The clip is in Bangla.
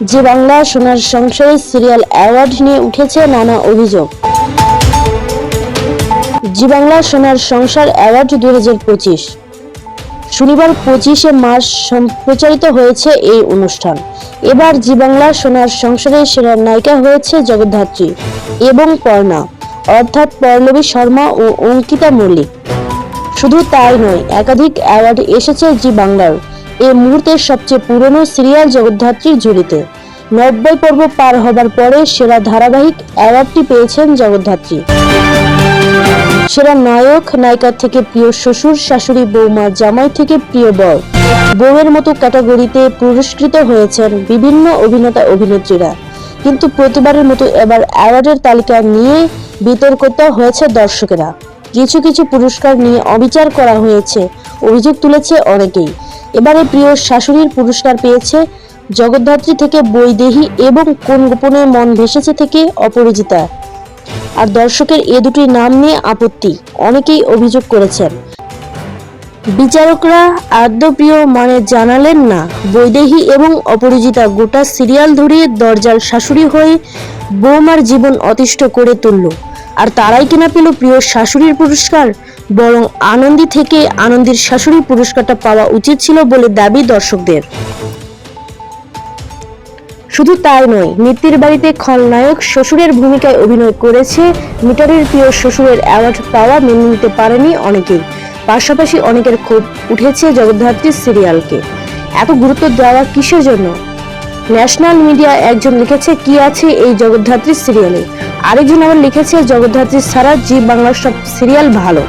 যে বাংলা সোনার সংসারে সিরিয়াল অ্যাওয়ার্ড নিয়ে উঠেছে নানা অভিযোগ। জি বাংলা সোনার সংসার অ্যাওয়ার্ড দু শনিবার পঁচিশে মার্চ সম্প্রচারিত হয়েছে এই অনুষ্ঠান। এবার জি বাংলা সোনার সংসারের সেরা নায়িকা হয়েছে জগদ্ধাত্রী এবং পর্ণা, অর্থাৎ পল্লবী শর্মা ও অঙ্কিতা মল্লিক। শুধু তাই নয়, একাধিক অ্যাওয়ার্ড এসেছে জি বাংলার। এই মুহূর্তের সবচেয়ে পুরনো সিরিয়াল জগদ্ধাত্রীর ঝুলিতে। নব্বই পর্ব পার হবার পরে সেরা ধারাবাহিক অ্যাওয়ার্ডটি পেয়েছেন জগদ্ধাত্রী। সেরা নায়ক, নায়িকার থেকে প্রিয় শ্বশুর, শাশুড়ি, বৌমা, জামাই থেকে প্রিয় বর। বউয়ের মতো ক্যাটাগরিতে পুরস্কৃত হয়েছেন বিভিন্ন অভিনেতা অভিনেত্রীরা। কিন্তু প্রতিবারের মতো এবার অ্যাওয়ার্ডের তালিকা নিয়ে বিতর্কতা হয়েছে দর্শকেরা। কিছু কিছু পুরস্কার নিয়ে অবিচার করা হয়েছে, অভিযোগ তুলেছে অনেকেই। এবারে প্রিয় শাশুড়ির পুরস্কার পেয়েছে জগদ্ধাত্রী থেকে বৈদেহী এবং কোন গোপনে মন ভেসেছে থেকে অপরাজিতা। আর দর্শকের এ দুটি নাম নিয়ে আপত্তি অনেকেই অভিযোগ করেছেন। বিচারকরা আদ্যপ্রিয় মানে জানালেন না, বৈদেহী এবং অপরাজিতা গোটা সিরিয়াল ধরিয়ে দরজাল শাশুড়ি হয়ে বৌমার জীবন অতিষ্ঠ করে তুলল। আর তারাই কিনা পেল প্রিয় শাশুড়ির পুরস্কার। বরং আনন্দি থেকে আনন্দের শাশুড়ির পুরস্কারটা পাওয়া উচিত ছিল বলে দাবি দর্শকদের। শুধু তাই নয়, নিত্যের বাড়িতে খলনায়ক শ্বশুরের ভূমিকায় অভিনয় করেছে মিটারের প্রিয় শ্বশুরের অ্যাওয়ার্ড পাওয়া মেনে নিতে পারেনি অনেকেই। পাশাপাশি অনেকের ক্ষোভ উঠেছে জগদ্ধাত্রী সিরিয়ালকে। এত গুরুত্ব দেওয়া কিসের জন্য? ন্যাশনাল মিডিয়া একজন লিখেছে, কি আছে এই জগদ্ধাত্রী সিরিয়ালে আরেকজন আবার লিখেছে জগদ্ধাত্রী ছাড়া জি বাংলার সব সিরিয়াল ভালো।